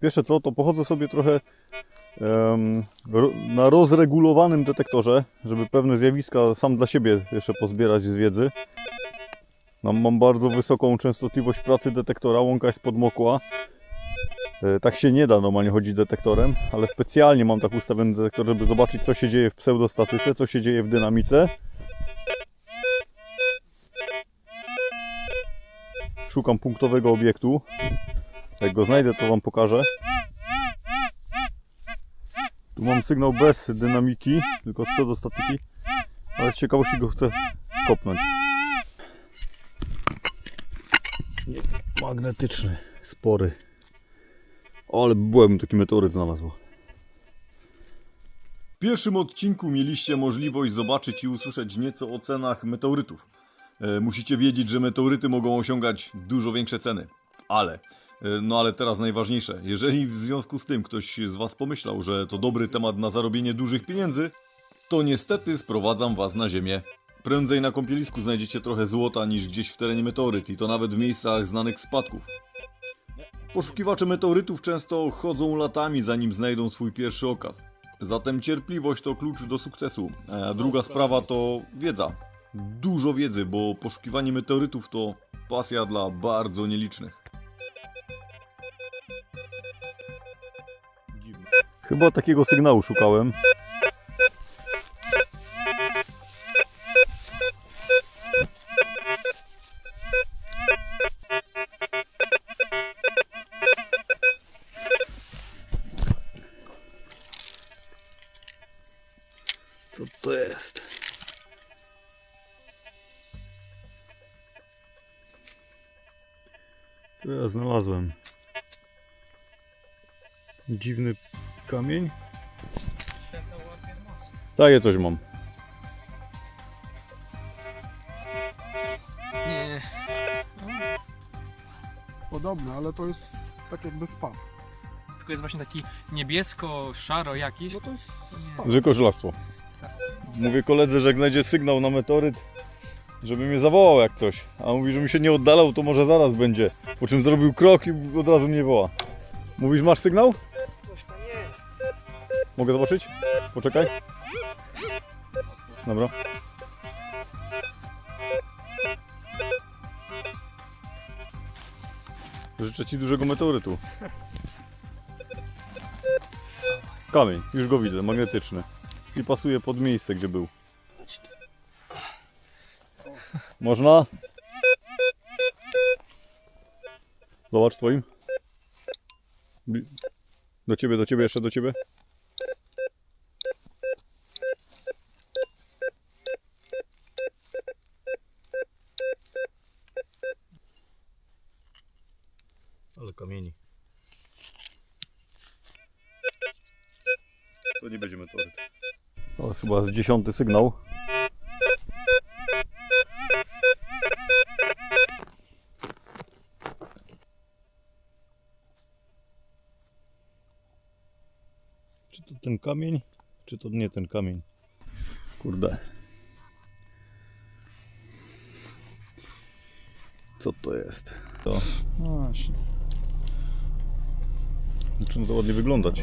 Pierwsze co, to pochodzę sobie trochę ro, na rozregulowanym detektorze, żeby pewne zjawiska sam dla siebie jeszcze pozbierać z wiedzy. Mam, mam bardzo wysoką częstotliwość pracy detektora, łąka jest podmokła. E, Tak się nie da normalnie chodzić detektorem, ale specjalnie mam tak ustawiony detektor, żeby zobaczyć co się dzieje w pseudostatyce, co się dzieje w dynamice. Szukam punktowego obiektu. Jak go znajdę, to Wam pokażę. Tu mam sygnał bez dynamiki, tylko z pseudostatyki, ale z ciekawości go chcę kopnąć. Magnetyczny, spory. O, ale byłem taki meteoryt znalazł. W pierwszym odcinku mieliście możliwość zobaczyć i usłyszeć nieco o cenach meteorytów. E, musicie wiedzieć, że meteoryty mogą osiągać dużo większe ceny. Ale, no ale teraz najważniejsze. Jeżeli w związku z tym ktoś z Was pomyślał, że to dobry temat na zarobienie dużych pieniędzy, to niestety sprowadzam Was na ziemię. Prędzej na kąpielisku znajdziecie trochę złota niż gdzieś w terenie meteoryt i to nawet w miejscach znanych spadków. Poszukiwacze meteorytów często chodzą latami zanim znajdą swój pierwszy okaz. Zatem cierpliwość to klucz do sukcesu. A druga sprawa to wiedza. Dużo wiedzy, bo poszukiwanie meteorytów to pasja dla bardzo nielicznych. Chyba takiego sygnału szukałem. Znalazłem? Dziwny kamień? Takie coś mam. Nie. Podobne, ale to jest tak jakby spa. Tylko jest właśnie taki niebiesko-szaro jakiś. No to jest spa. Zwykłe żelastwo. Mówię koledze, że jak znajdzie sygnał na meteoryt, żeby mnie zawołał jak coś. A mówi, że mi się nie oddalał, to może zaraz będzie. Po czym zrobił krok i od razu mnie woła. Mówisz, masz sygnał? Coś tam jest. Mogę zobaczyć? Poczekaj. Dobra. Życzę Ci dużego meteorytu. Kamień, już go widzę, magnetyczny. I pasuje pod miejsce, gdzie był. Można? Zobacz twoim. Do ciebie, do ciebie, jeszcze do ciebie. Ale kamieni. To nie będzie meteoryt. To jest chyba dziesiąty sygnał. Kamień? Czy to nie ten kamień? Kurde. Co to jest? To Właśnie. zaczyna to ładnie wyglądać.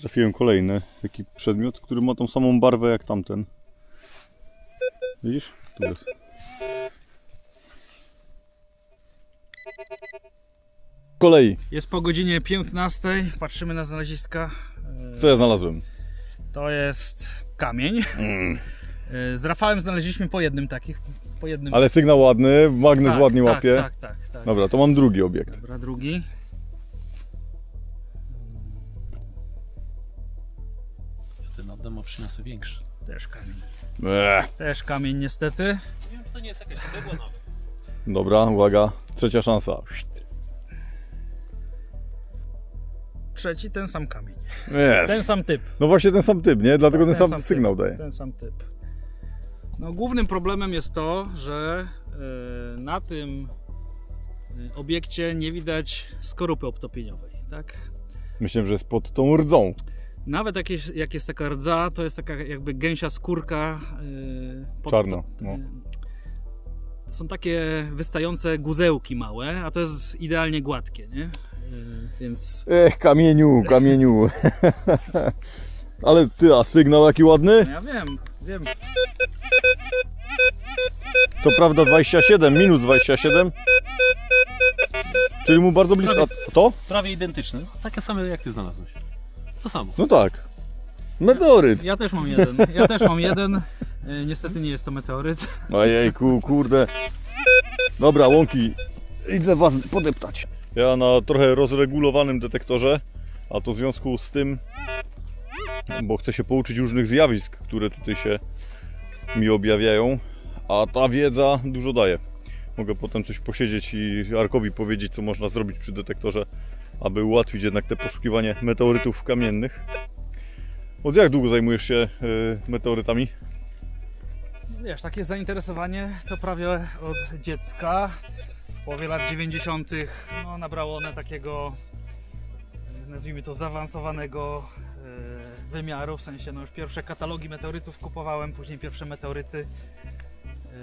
Trafiłem kolejny taki przedmiot, który ma tą samą barwę jak tamten. Widzisz? Tu jest. Kolei. Jest po godzinie 15, patrzymy na znaleziska. E, Co ja znalazłem? To jest kamień. E, Z Rafałem znaleźliśmy po jednym takich, po jednym. Ale sygnał ładny, magnes tak, ładnie tak, łapie. Tak, tak, tak. Dobra, to mam drugi obiekt. Dobra, drugi. Ten Adama przyniosę większy. Też kamień. Eee. Też kamień niestety. Nie wiem, czy to nie jest jakaś cegła nawet. Dobra, uwaga, trzecia szansa. Trzeci ten sam kamień. Jest. Ten sam typ. No właśnie ten sam typ, nie? Dlatego ten, Ten sam, sam sygnał typ. daje. Ten sam typ. No, głównym problemem jest to, że e, na tym e, obiekcie nie widać skorupy obtopieniowej, tak? Myślę, że jest pod tą rdzą. Nawet jak jest, jak jest taka rdza, to jest taka jakby gęsia skórka. Yy, pod, Czarna, no. yy, są takie wystające guzełki małe, a to jest idealnie gładkie, nie? Yy, Więc Ech, kamieniu, kamieniu. Ale ty, a sygnał jaki ładny? ja wiem, wiem. Co prawda 27, minus 27. Czyli mu bardzo blisko. A to? Prawie identyczne. Takie same jak ty znalazłeś. To samo. No tak. Meteoryt. Ja też mam jeden. Ja też mam jeden. Yy, Niestety nie jest to meteoryt. Ojejku, kurde. Dobra, łąki. Idę was podeptać. Ja na trochę rozregulowanym detektorze, a to w związku z tym, bo chcę się pouczyć różnych zjawisk, które tutaj się mi objawiają, a ta wiedza dużo daje. Mogę potem coś posiedzieć i Arkowi powiedzieć, co można zrobić przy detektorze, aby ułatwić jednak te poszukiwanie meteorytów kamiennych. Od jak długo zajmujesz się y, meteorytami? Wiesz, takie zainteresowanie to prawie od dziecka. W połowie lat 90. No, nabrało one takiego, nazwijmy to, zaawansowanego e, wymiaru. W sensie, no już pierwsze katalogi meteorytów kupowałem, później pierwsze meteoryty.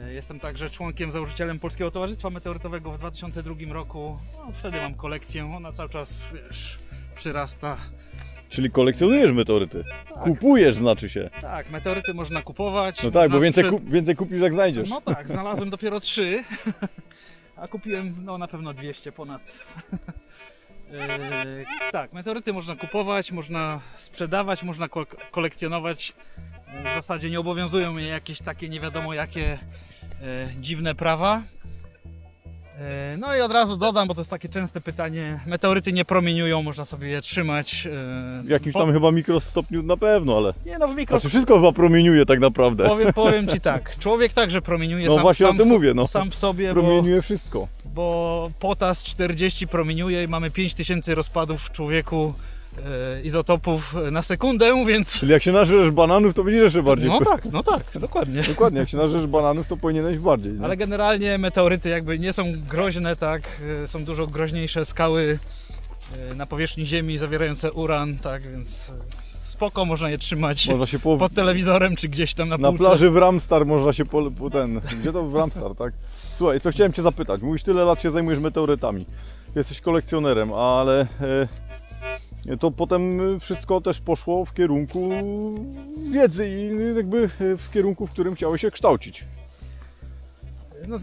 E, Jestem także członkiem, założycielem Polskiego Towarzystwa Meteorytowego w 2002 roku. No, wtedy mam kolekcję, ona cały czas, wiesz, przyrasta. Czyli kolekcjonujesz meteoryty. Kupujesz znaczy się. Tak, meteoryty można kupować. No tak, bo więcej, kup, więcej kupisz jak znajdziesz. No tak, znalazłem dopiero trzy, a kupiłem no na pewno 200 ponad. Eee, tak, meteoryty można kupować, można sprzedawać, można kol- kolekcjonować. W zasadzie nie obowiązują mnie jakieś takie nie wiadomo jakie e, dziwne prawa. E, no i od razu dodam, bo to jest takie częste pytanie. Meteoryty nie promieniują, można sobie je trzymać. e, W jakimś po- tam chyba mikrostopniu na pewno, ale... Nie no, w Znaczy mikroskopie. wszystko chyba promieniuje tak naprawdę. Powiem, powiem ci tak, człowiek także promieniuje No sam, właśnie sam, o tym mówię, no. sam w sobie, bo, Promieniuje wszystko. bo potas 40 promieniuje i mamy 5000 rozpadów w człowieku izotopów na sekundę, więc... Czyli jak się nażresz bananów, to będziesz jeszcze bardziej... No tak, no tak, dokładnie. Dokładnie, jak się nażresz bananów, to powinieneś bardziej. Nie? Ale generalnie meteoryty jakby nie są groźne, tak, e, są dużo groźniejsze skały e, na powierzchni Ziemi zawierające uran, tak, więc e, spoko, można je trzymać Można się po... pod telewizorem czy gdzieś tam na Na półce. plaży w Ramstar można się po... po ten... Gdzie to w Ramstar, tak? Słuchaj, co chciałem Cię zapytać. Mówisz, tyle lat się zajmujesz meteorytami. Jesteś kolekcjonerem, ale... E... To potem wszystko też poszło w kierunku wiedzy i jakby w kierunku, w którym chciałeś się kształcić. No,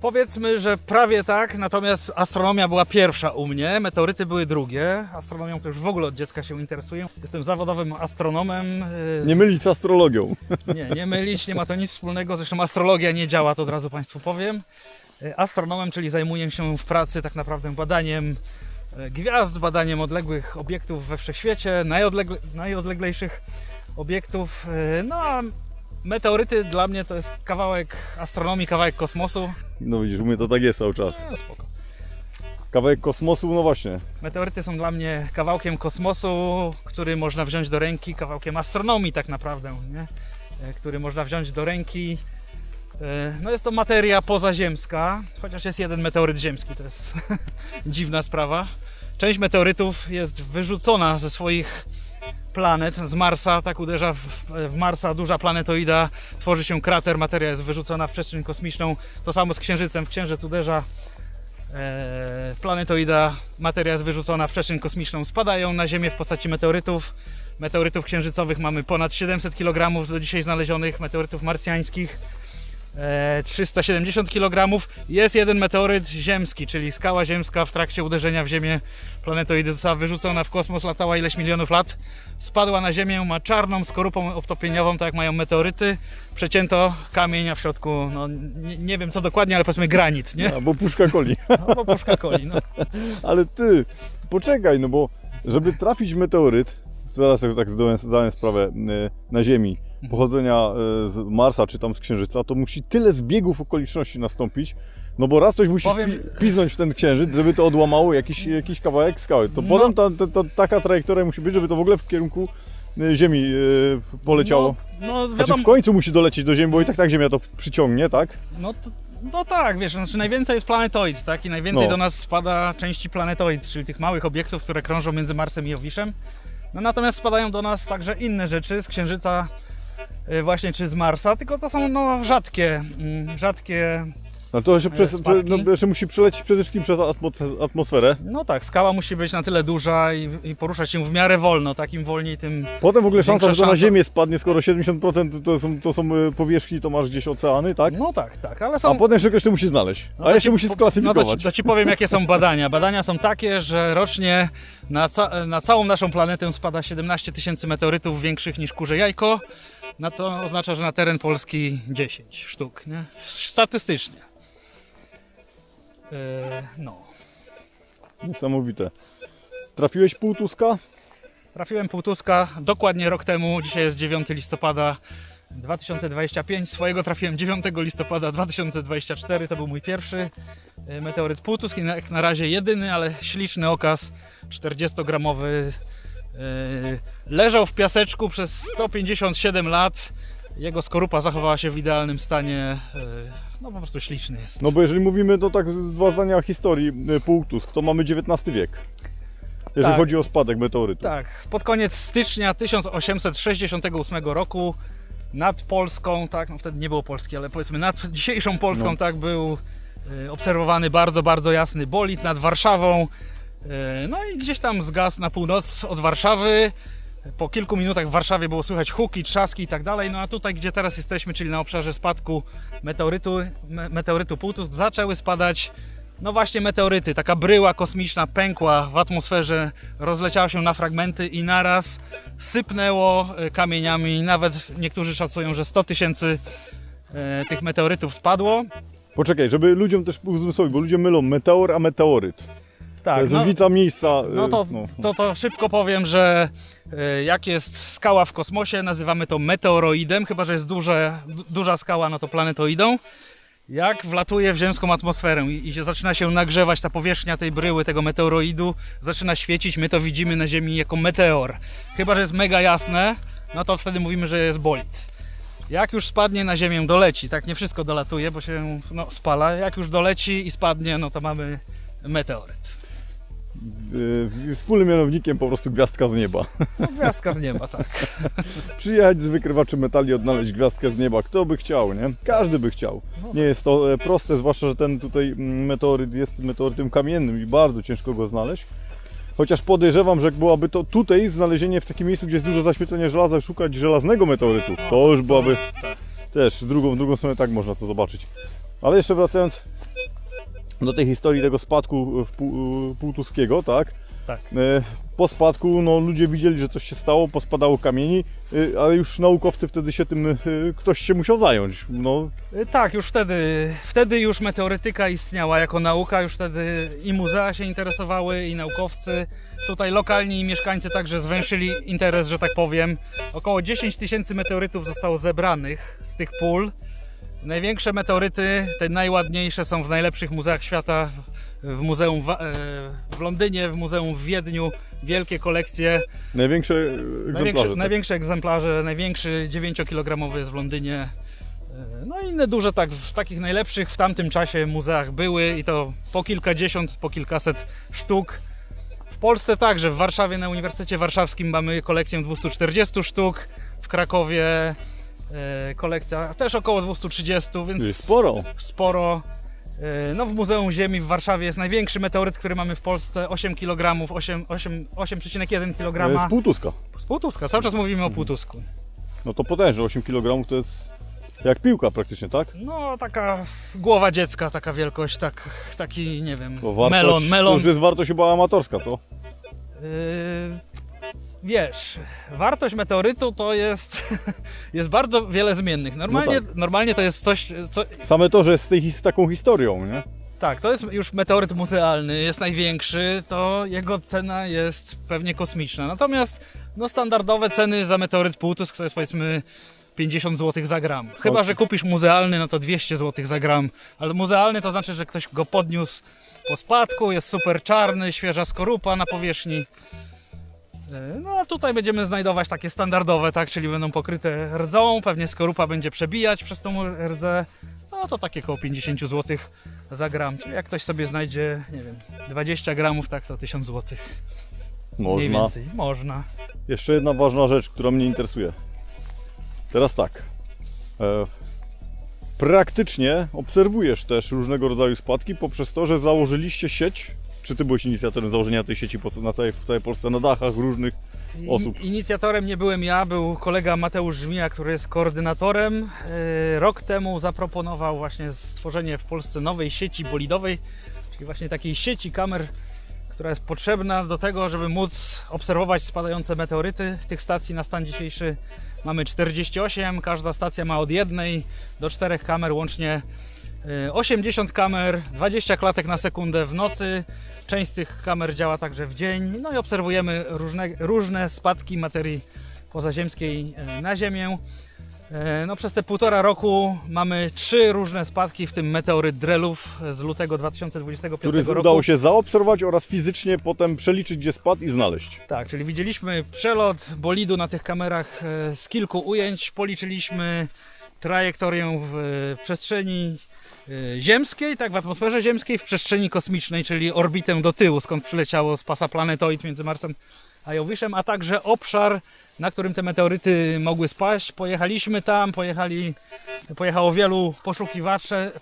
powiedzmy, że prawie tak, natomiast astronomia była pierwsza u mnie, meteoryty były drugie. Astronomią to już w ogóle od dziecka się interesuję. Jestem zawodowym astronomem. z- Nie mylić z astrologią. nie, nie mylić, nie ma to nic wspólnego. Zresztą astrologia nie działa, to od razu Państwu powiem. Yy, Astronomem, czyli zajmuję się w pracy tak naprawdę badaniem gwiazd, badaniem odległych obiektów we wszechświecie, najodlegle, najodleglejszych obiektów. Yy, No a meteoryty dla mnie to jest kawałek astronomii, kawałek kosmosu. No widzisz, u mnie to tak jest cały czas. No, spoko. Kawałek kosmosu, no właśnie. Meteoryty są dla mnie kawałkiem kosmosu, który można wziąć do ręki, kawałkiem astronomii tak naprawdę, nie? E, który można wziąć do ręki. E, No jest to materia pozaziemska, chociaż jest jeden meteoryt ziemski, to jest dziwna sprawa. Część meteorytów jest wyrzucona ze swoich planet, z Marsa, tak uderza w, w Marsa duża planetoida, tworzy się krater, materia jest wyrzucona w przestrzeń kosmiczną. To samo z Księżycem, w Księżyc uderza e, planetoida, materia jest wyrzucona w przestrzeń kosmiczną, spadają na Ziemię w postaci meteorytów. Meteorytów księżycowych mamy ponad 700 kg do dzisiaj znalezionych, meteorytów marsjańskich 370 kg. Jest jeden meteoryt ziemski, czyli skała ziemska w trakcie uderzenia w Ziemię planetoidy została wyrzucona w kosmos, latała ileś milionów lat, spadła na Ziemię, ma czarną skorupą obtopieniową, tak jak mają meteoryty. Przecięto kamień, a w środku, no nie, nie wiem co dokładnie, ale powiedzmy granit, nie? Albo puszka coli. No, bo puszka coli, no. Ale ty, poczekaj, no bo żeby trafić meteoryt, zaraz tak zdałem, zdałem sprawę, y, na Ziemi, pochodzenia y, z Marsa czy tam z Księżyca, to musi tyle zbiegów okoliczności nastąpić, no bo raz coś musi Powiem- pi- piznąć w ten Księżyc, żeby to odłamało jakiś, jakiś kawałek skały. To No. potem ta, ta, ta, taka trajektoria musi być, żeby to w ogóle w kierunku y, Ziemi y, poleciało. No, no Znaczy w wiadomo, końcu musi dolecieć do Ziemi, bo i tak tak Ziemia to przyciągnie, tak? no, to, no tak, wiesz, znaczy najwięcej jest planetoid, tak? I najwięcej No. do nas spada części planetoid, czyli tych małych obiektów, które krążą między Marsem i Jowiszem. No natomiast spadają do nas także inne rzeczy z Księżyca właśnie czy z Marsa, tylko to są no rzadkie, mm, rzadkie No to jeszcze, przez, spadki. no, jeszcze musi przelecieć przede wszystkim przez atmos- atmosferę. No tak, skała musi być na tyle duża i, i poruszać się w miarę wolno, tak im wolniej tym... Potem w ogóle szansa, że to na ziemię spadnie, skoro 70% to są, to są e, powierzchni, to masz gdzieś oceany, tak? No tak, tak, ale A są... potem jeszcze ktoś to musi znaleźć. No A to jeszcze ci musi sklasyfikować. No to ci, to ci powiem, jakie są badania. Badania są takie, że rocznie na, ca na całą naszą planetę spada 17 tysięcy meteorytów większych niż kurze jajko. No to oznacza, że na teren Polski 10 sztuk, nie? Statystycznie. E, no. Niesamowite. Trafiłeś pół tuska? Trafiłem półtuska dokładnie rok temu. Dzisiaj jest 9 listopada 2025. Swojego trafiłem 9 listopada 2024. To był mój pierwszy e, meteoryt półtusk jak na razie jedyny, ale śliczny okaz 40-gramowy. E, Leżał w piaseczku przez 157 lat. Jego skorupa zachowała się w idealnym stanie. e, No po prostu śliczny jest. No bo jeżeli mówimy, to tak z- dwa zdania o historii e, pół tusk, to mamy XIX wiek. Jeżeli Tak. chodzi o spadek meteorytu. Tak, pod koniec stycznia 1868 roku nad Polską, tak, no wtedy nie było Polski, ale powiedzmy nad dzisiejszą Polską, No. tak, był obserwowany bardzo, bardzo jasny bolid nad Warszawą. Y, no i gdzieś tam zgasł na północ od Warszawy. Po kilku minutach w Warszawie było słychać huki, trzaski i tak dalej. No a tutaj, gdzie teraz jesteśmy, czyli na obszarze spadku meteorytu, me, meteorytu Półtusk, zaczęły spadać no właśnie meteoryty, taka bryła kosmiczna pękła w atmosferze, rozleciała się na fragmenty i naraz sypnęło e, kamieniami. Nawet niektórzy szacują, że 100 tysięcy e, tych meteorytów spadło. Poczekaj, żeby ludziom też uzmysłowić, bo ludzie mylą meteor a meteoryt. To Tak, jest no, różnica miejsca. no to, to, to szybko powiem, że e, jak jest skała w kosmosie, nazywamy to meteoroidem, chyba że jest duże, du- duża skała, no to planetoidą. Jak wlatuje w ziemską atmosferę i, i zaczyna się nagrzewać ta powierzchnia tej bryły, tego meteoroidu, zaczyna świecić, my to widzimy na Ziemi jako meteor. Chyba, że jest mega jasne, no to wtedy mówimy, że jest bolid. Jak już spadnie na Ziemię, doleci, tak nie wszystko dolatuje, bo się no, spala. Jak już doleci i spadnie, no to mamy meteoryt. E, Wspólnym mianownikiem po prostu gwiazdka z nieba. No, gwiazdka z nieba, tak. Przyjechać z wykrywaczy metali, odnaleźć gwiazdkę z nieba. Kto by chciał, nie? Każdy by chciał. Nie jest to e, proste, zwłaszcza, że ten tutaj mm, meteoryt jest meteorytem kamiennym i bardzo ciężko go znaleźć. Chociaż podejrzewam, że byłaby to tutaj znalezienie w takim miejscu, gdzie jest dużo zaświecenia żelaza, szukać żelaznego meteorytu, to już byłaby też w drugą, w drugą stronę tak można to zobaczyć. Ale jeszcze wracając do tej historii tego spadku w pół, półtuskiego, tak? Tak. E, Po spadku no, ludzie widzieli, że coś się stało, pospadało kamieni, e, ale już naukowcy wtedy się tym, e, ktoś się musiał zająć. No, Tak, już wtedy, wtedy już meteorytyka istniała jako nauka, już wtedy i muzea się interesowały, i naukowcy. Tutaj lokalni mieszkańcy także zwęszyli interes, że tak powiem. Około 10 tysięcy meteorytów zostało zebranych z tych pól. Największe meteoryty, te najładniejsze są w najlepszych muzeach świata. W muzeum w, e, w Londynie, w muzeum w Wiedniu. Wielkie kolekcje. największe egzemplarze. Największe, tak. największe egzemplarze, największy 9-kilogramowy jest w Londynie. E, No i inne duże, tak, w takich najlepszych w tamtym czasie muzeach były i to po kilkadziesiąt, po kilkaset sztuk. W Polsce także, w Warszawie na Uniwersytecie Warszawskim mamy kolekcję 240 sztuk, w Krakowie kolekcja też około 230, więc Sporo. sporo. E, No w Muzeum Ziemi w Warszawie jest największy meteoryt, który mamy w Polsce, 8 kg, 8, 8, 8,1 E, kg. Z półtuska. Z półtuska, cały czas mówimy o półtusku. No to potężne, 8 kg to jest jak piłka praktycznie, tak? No, taka głowa dziecka, taka wielkość, tak, taki, nie wiem, To wartość, melon, To melon. już jest wartość chyba amatorska, co? Yy, wiesz, wartość meteorytu to jest, jest bardzo wiele zmiennych. Normalnie, No normalnie to jest coś, co, Same to, że jest z, tej, his- z taką historią, nie? tak, to jest już meteoryt muzealny, jest największy, to jego cena jest pewnie kosmiczna. Natomiast no, standardowe ceny za meteoryt półtusk to jest powiedzmy 50 zł za gram. Chyba, że kupisz muzealny, no to 200 zł za gram. Ale muzealny to znaczy, że ktoś go podniósł po spadku, jest super czarny, świeża skorupa na powierzchni. Yy, No a tutaj będziemy znajdować takie standardowe, tak, czyli będą pokryte rdzą, pewnie skorupa będzie przebijać przez tą rdzę. No to takie około 50 zł za gram. Czyli jak ktoś sobie znajdzie, nie wiem, 20 gramów, tak to 1000 zł. Mniej Można. więcej. Można. Jeszcze jedna ważna rzecz, która mnie interesuje. Teraz tak. E, praktycznie obserwujesz też różnego rodzaju spadki poprzez to, że założyliście sieć. Czy ty byłeś inicjatorem założenia tej sieci po, na całej, w całej Polsce, na dachach różnych osób? In, inicjatorem nie byłem ja, był kolega Mateusz Żmija, który jest koordynatorem. E, Rok temu zaproponował właśnie stworzenie w Polsce nowej sieci bolidowej, czyli właśnie takiej sieci kamer, która jest potrzebna do tego, żeby móc obserwować spadające meteoryty. Tych stacji na stan dzisiejszy mamy 48, każda stacja ma od jednej do czterech kamer, łącznie 80 kamer, 20 klatek na sekundę w nocy. Część z tych kamer działa także w dzień. No i obserwujemy różne, różne spadki materii pozaziemskiej e, na Ziemię. E, No, przez te półtora roku mamy trzy różne spadki, w tym meteoryt Drelów z lutego 2025 Który roku. udało się zaobserwować oraz fizycznie potem przeliczyć, gdzie spadł i znaleźć. Tak, czyli widzieliśmy przelot bolidu na tych kamerach e, z kilku ujęć, policzyliśmy trajektorię w e, przestrzeni e, ziemskiej, tak w atmosferze ziemskiej, w przestrzeni kosmicznej, czyli orbitę do tyłu, skąd przyleciało z pasa planetoid między Marsem a Jowiszem, a także obszar, na którym te meteoryty mogły spaść. Pojechaliśmy tam, pojechali, pojechało wielu poszukiwaczy,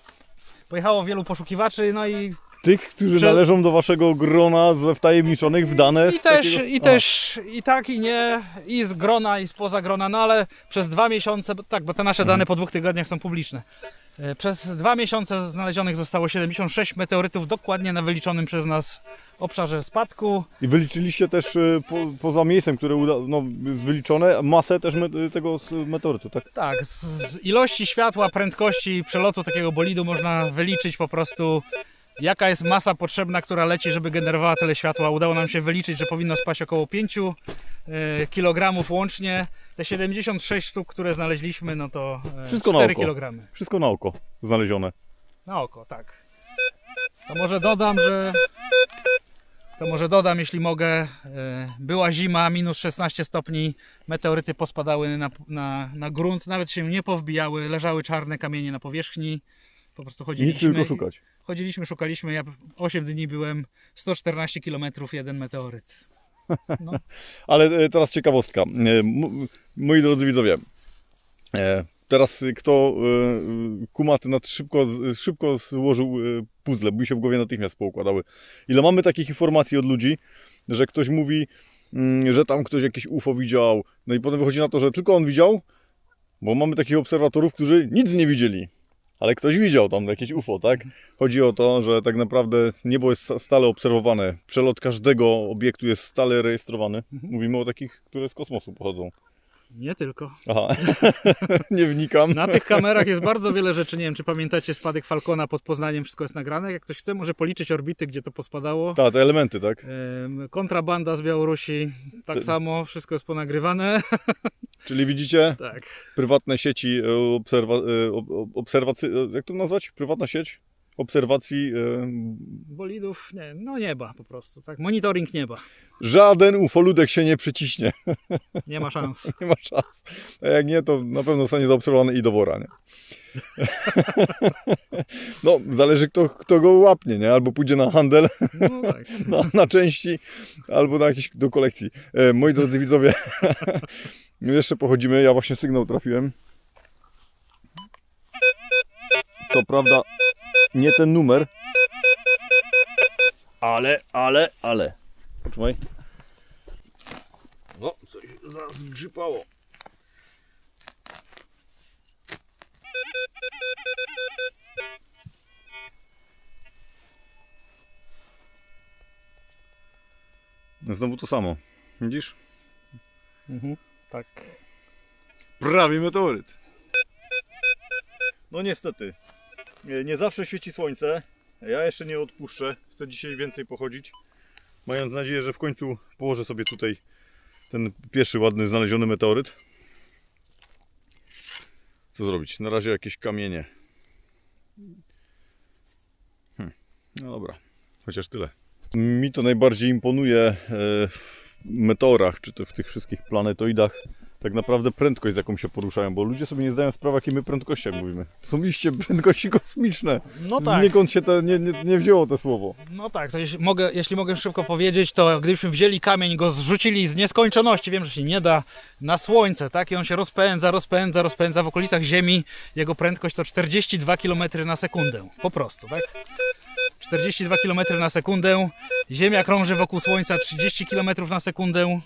pojechało wielu poszukiwaczy, no i Tych, którzy Prze- należą do waszego grona ze wtajemniczonych w dane. I z też, takiego- i też, i tak, i nie, i z grona, i spoza grona, no ale przez dwa miesiące, bo- tak, bo te nasze dane po dwóch tygodniach są publiczne. E, Przez dwa miesiące znalezionych zostało 76 meteorytów dokładnie na wyliczonym przez nas obszarze spadku. I wyliczyliście też e, po, poza miejscem, które uda, no, wyliczone, masę też me, tego meteorytu, tak? Tak, z, z ilości światła, prędkości przelotu takiego bolidu można wyliczyć po prostu jaka jest masa potrzebna, która leci, żeby generowała tyle światła. Udało nam się wyliczyć, że powinno spaść około 5 e, kilogramów łącznie. Te 76 sztuk, które znaleźliśmy, no to e, Wszystko na 4 oko. kilogramy. Wszystko na oko znalezione. Na oko, tak. To może dodam, że. To może dodam, jeśli mogę. e, Była zima, minus 16 stopni. Meteoryty pospadały na, na, na grunt, nawet się nie powbijały. Leżały czarne kamienie na powierzchni. Po prostu I nic chodziliśmy. tylko szukać. Chodziliśmy, szukaliśmy. Ja 8 dni byłem, 114 km, jeden meteoryt. No, Ale e, teraz ciekawostka. E, Moi drodzy widzowie, e, teraz kto kumaty nad szybko, szybko złożył puzzle, bo mi się w głowie natychmiast poukładały. Ile mamy takich informacji od ludzi, że ktoś mówi, mm, że tam ktoś jakieś UFO widział, no i potem wychodzi na to, że tylko on widział, bo mamy takich obserwatorów, którzy nic nie widzieli. Ale ktoś widział tam jakieś UFO, tak? Chodzi o to, że tak naprawdę niebo jest stale obserwowane. Przelot każdego obiektu jest stale rejestrowany. Mówimy o takich, które z kosmosu pochodzą. Nie tylko. Aha, nie wnikam. Na tych kamerach jest bardzo wiele rzeczy. Nie wiem, czy pamiętacie spadek Falcona pod Poznaniem, wszystko jest nagrane. Jak ktoś chce, może policzyć orbity, gdzie to pospadało. Tak, te elementy, tak? Kontrabanda z Białorusi, tak Ty- samo, wszystko jest ponagrywane. Czyli widzicie tak. prywatne sieci e, obserwa, e, ob- ob- obserwacy... e, Jak to nazwać? Prywatna sieć obserwacji. e, Bolidów, nie, no nieba po prostu, tak. Monitoring nieba. Żaden ufoludek się nie przyciśnie. Nie ma szans. Nie ma szans. A jak nie, to na pewno zostanie zaobserwowany i do wora, nie? No, zależy kto, kto go łapnie, nie? Albo pójdzie na handel, No tak. na, na części, albo na jakieś do kolekcji. E, moi drodzy widzowie, jeszcze pochodzimy. Ja właśnie sygnał trafiłem. Co prawda, nie ten numer. Ale, ale, ale. Poczekaj. No, coś zgrzypało. Znowu to samo. Widzisz? Mhm, tak. Prawie meteoryt. No niestety. Nie, nie zawsze świeci słońce. Ja jeszcze nie odpuszczę. Chcę dzisiaj więcej pochodzić. Mając nadzieję, że w końcu położę sobie tutaj ten pierwszy ładny znaleziony meteoryt. Co zrobić? Na razie jakieś kamienie. Hm. No dobra, chociaż tyle. Mi to najbardziej imponuje e, w meteorach, czy to w tych wszystkich planetoidach, tak naprawdę prędkość, z jaką się poruszają, bo ludzie sobie nie zdają sprawy, jakie my prędkościach mówimy. To są iście prędkości kosmiczne. No tak. Nikąd się to nie, nie, nie wzięło to słowo. No tak, to jeśli mogę, jeśli mogę szybko powiedzieć, to gdybyśmy wzięli kamień, go zrzucili z nieskończoności, wiem, że się nie da, na słońce, tak, i on się rozpędza, rozpędza, rozpędza w okolicach Ziemi, jego prędkość to 42 km na sekundę, po prostu, tak? 42 km na sekundę, Ziemia krąży wokół Słońca 30 km na sekundę.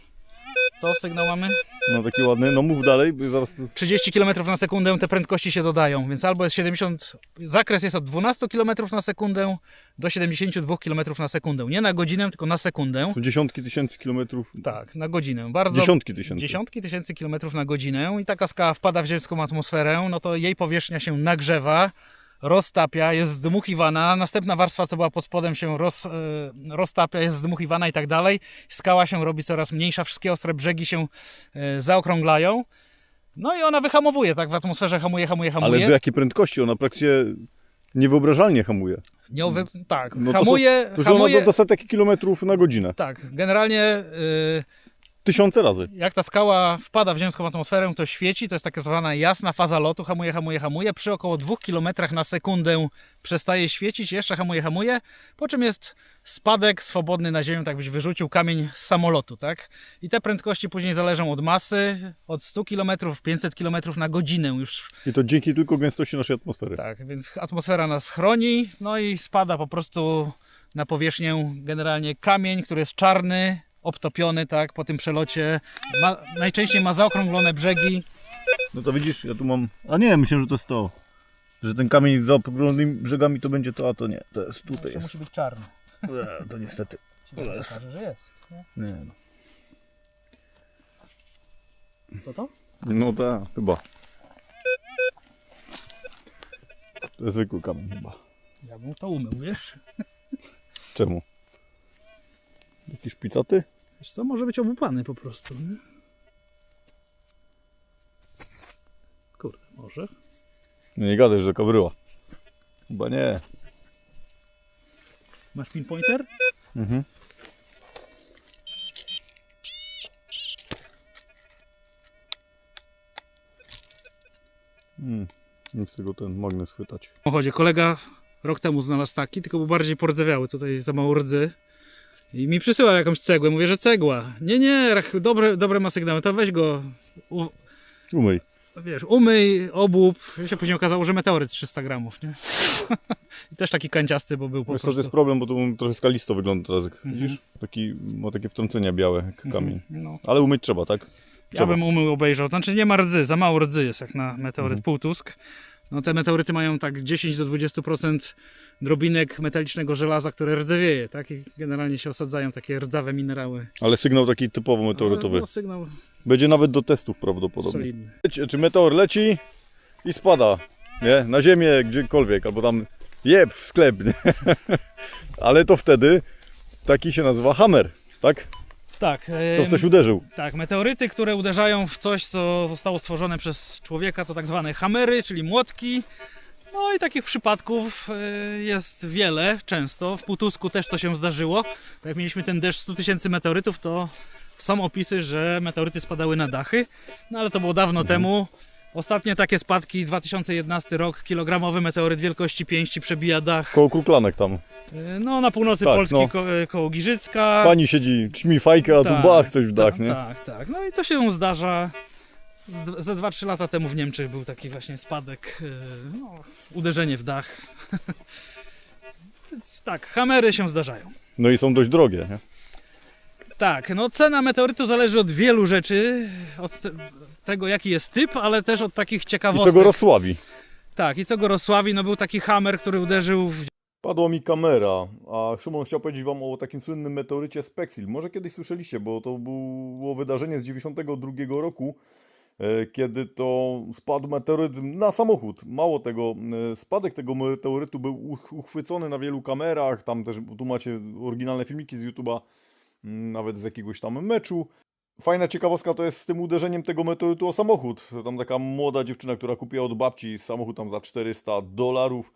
Co, sygnał mamy? No taki ładny, no mów dalej, zaraz... 30 km na sekundę te prędkości się dodają, więc albo jest 70, zakres jest od 12 km na sekundę do 72 km na sekundę. Nie na godzinę, tylko na sekundę. Są dziesiątki tysięcy kilometrów. Tak, na godzinę. Bardzo Dziesiątki tysięcy. dziesiątki tysięcy kilometrów na godzinę i taka skała wpada w ziemską atmosferę, no to jej powierzchnia się nagrzewa, roztapia, jest zdmuchiwana, następna warstwa, co była pod spodem się roz, e, roztapia, jest zdmuchiwana i tak dalej. Skała się robi coraz mniejsza, wszystkie ostre brzegi się e, zaokrąglają. No i ona wyhamowuje, tak w atmosferze hamuje, hamuje, Ale hamuje. do jakiej prędkości? Ona praktycznie niewyobrażalnie hamuje. Nią wy... Tak, No to hamuje, To, że ona hamuje. do, do setek kilometrów na godzinę. Tak, generalnie y, Tysiące razy. jak ta skała wpada w ziemską atmosferę, to świeci, to jest tak zwana jasna faza lotu, hamuje, hamuje, hamuje, przy około 2 km na sekundę przestaje świecić, jeszcze hamuje, hamuje, po czym jest spadek swobodny na ziemię, tak byś wyrzucił kamień z samolotu, tak? I te prędkości później zależą od masy, od 100 km, 500 km na godzinę już, I to dzięki tylko gęstości naszej atmosfery. tak, więc atmosfera nas chroni, no i spada po prostu na powierzchnię generalnie kamień, który jest czarny, obtopiony, tak, po tym przelocie, ma, najczęściej ma zaokrąglone brzegi, No to widzisz, ja tu mam... A nie, myślę, że to jest to. Że ten kamień za okrągłymi brzegami to będzie to, a to nie. To jest tutaj to jest. musi być czarny. E, To niestety. Pokaże, że jest. nie? Nie no. To to? No tak, chyba. To jest zwykły kamień chyba. Ja bym to umył, wiesz? Czemu? Jakiś szpicaty? Wiesz co, może być obupany po prostu, nie? Kurde, może. No nie gadaj, że kawryła. Chyba nie. Masz pinpointer? Mhm. Hmm. Nie chcę go ten magnes chwytać. W samochodzie kolega rok temu znalazł taki, tylko był bardziej pordzewiały, tutaj za mało rdzy. I mi przysyła jakąś cegłę, mówię, że cegła. Nie, nie, dobre, dobre ma sygnały, to weź go, u, Umyj. wiesz, umyj, obłup. I się później okazało, że meteoryt 300 gramów, nie? I też taki kanciasty, bo był po Wiesz, co, to jest prostu... problem, bo to trochę skalisto wygląda teraz, jak Mhm. widzisz? Taki, ma takie wtrącenia białe, jak kamień. No. Ale umyć trzeba, tak? Ja Trzeba. bym umył, obejrzał. Znaczy nie ma rdzy, za mało rdzy jest jak na meteoryt półtusk. No te meteoryty mają tak 10 do 20% drobinek metalicznego żelaza, które rdzewieje, tak? I generalnie się osadzają takie rdzawe minerały. Ale sygnał taki typowo meteorytowy. No, sygnał Będzie nawet do testów prawdopodobnie. solidny. Czy meteor leci i spada, nie? Na ziemię, gdziekolwiek, albo tam jeb w sklep, nie? Ale to wtedy taki się nazywa hammer, tak? Tak, Co w coś uderzył. tak, meteoryty, które uderzają w coś, co zostało stworzone przez człowieka, to tak zwane hamery, czyli młotki. No i takich przypadków y, jest wiele, często. W Półtusku też to się zdarzyło. Jak mieliśmy ten deszcz 100 tysięcy meteorytów, to są opisy, że meteoryty spadały na dachy. No ale to było dawno temu. Ostatnie takie spadki, 2011 rok, kilogramowy meteoryt wielkości pięści przebija dach. Koło kruklanek tam. Y, No na północy Tak, Polski no. ko- y, koło Giżycka. Pani siedzi, ćmi fajkę, a tu Tak, bach, coś w dach, tak, nie? Tak, tak. No i to się zdarza. Z Ze 2-3 lata temu w Niemczech był taki właśnie spadek, yy, no, uderzenie w dach. Więc tak, hamery się zdarzają. No i są dość drogie, nie? Tak, no cena meteorytu zależy od wielu rzeczy, od te, tego jaki jest typ, ale też od takich I ciekawostek. co go rozsławi. Tak, i co go rozsławi, no był taki hammer, który uderzył w Padła mi kamera, a Szymon chciał powiedzieć wam o takim słynnym meteorycie Spexil. Może kiedyś słyszeliście, bo to było wydarzenie z 92 roku, e, kiedy to spadł meteoryt na samochód. Mało tego, e, spadek tego meteorytu był uch- uchwycony na wielu kamerach, tam też tu macie oryginalne filmiki z YouTube'a, nawet z jakiegoś tam meczu. Fajna ciekawostka to jest z tym uderzeniem tego meteorytu o samochód. Tam taka młoda dziewczyna, która kupiła od babci samochód tam za 400 dolarów.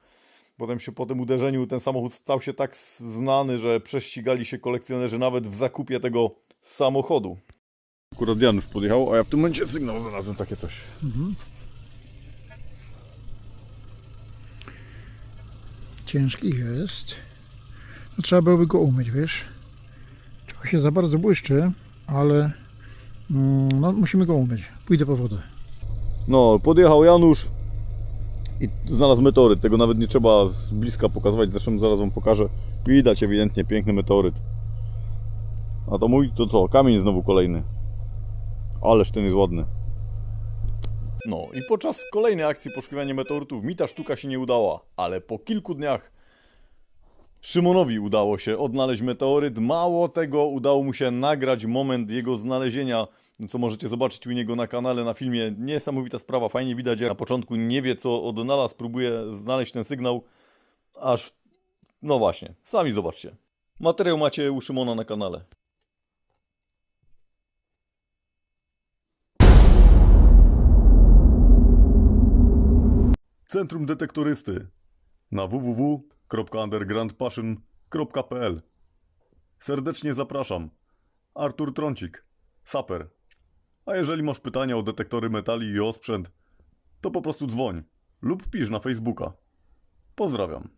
Potem się po tym uderzeniu ten samochód stał się tak znany, że prześcigali się kolekcjonerzy nawet w zakupie tego samochodu. akurat Janusz podjechał, a ja w tym momencie sygnał znalazłem takie coś. Ciężki jest. No, trzeba byłoby go umyć, wiesz. Trochę się za bardzo błyszczy, ale no, musimy go umyć. Pójdę po wodę. No, podjechał Janusz i znalazł meteoryt. Tego nawet nie trzeba z bliska pokazywać, zresztą zaraz wam pokażę. Widać ewidentnie piękny meteoryt. A to mój, to co? Kamień znowu kolejny. Ależ ten jest ładny. No i podczas kolejnej akcji poszukiwania meteorytów mi ta sztuka się nie udała, ale po kilku dniach Szymonowi udało się odnaleźć meteoryt. Mało tego, udało mu się nagrać moment jego znalezienia, co możecie zobaczyć u niego na kanale, na filmie. Niesamowita sprawa, fajnie widać, na początku nie wie co odnalazł, próbuje znaleźć ten sygnał, aż... No właśnie, sami zobaczcie. Materiał macie u Szymona na kanale. Centrum Detektorysty na www.undergroundpassion.pl Serdecznie zapraszam. Artur Trącik, saper. A jeżeli masz pytania o detektory metali i o sprzęt, to po prostu dzwoń lub pisz na Facebooka. Pozdrawiam.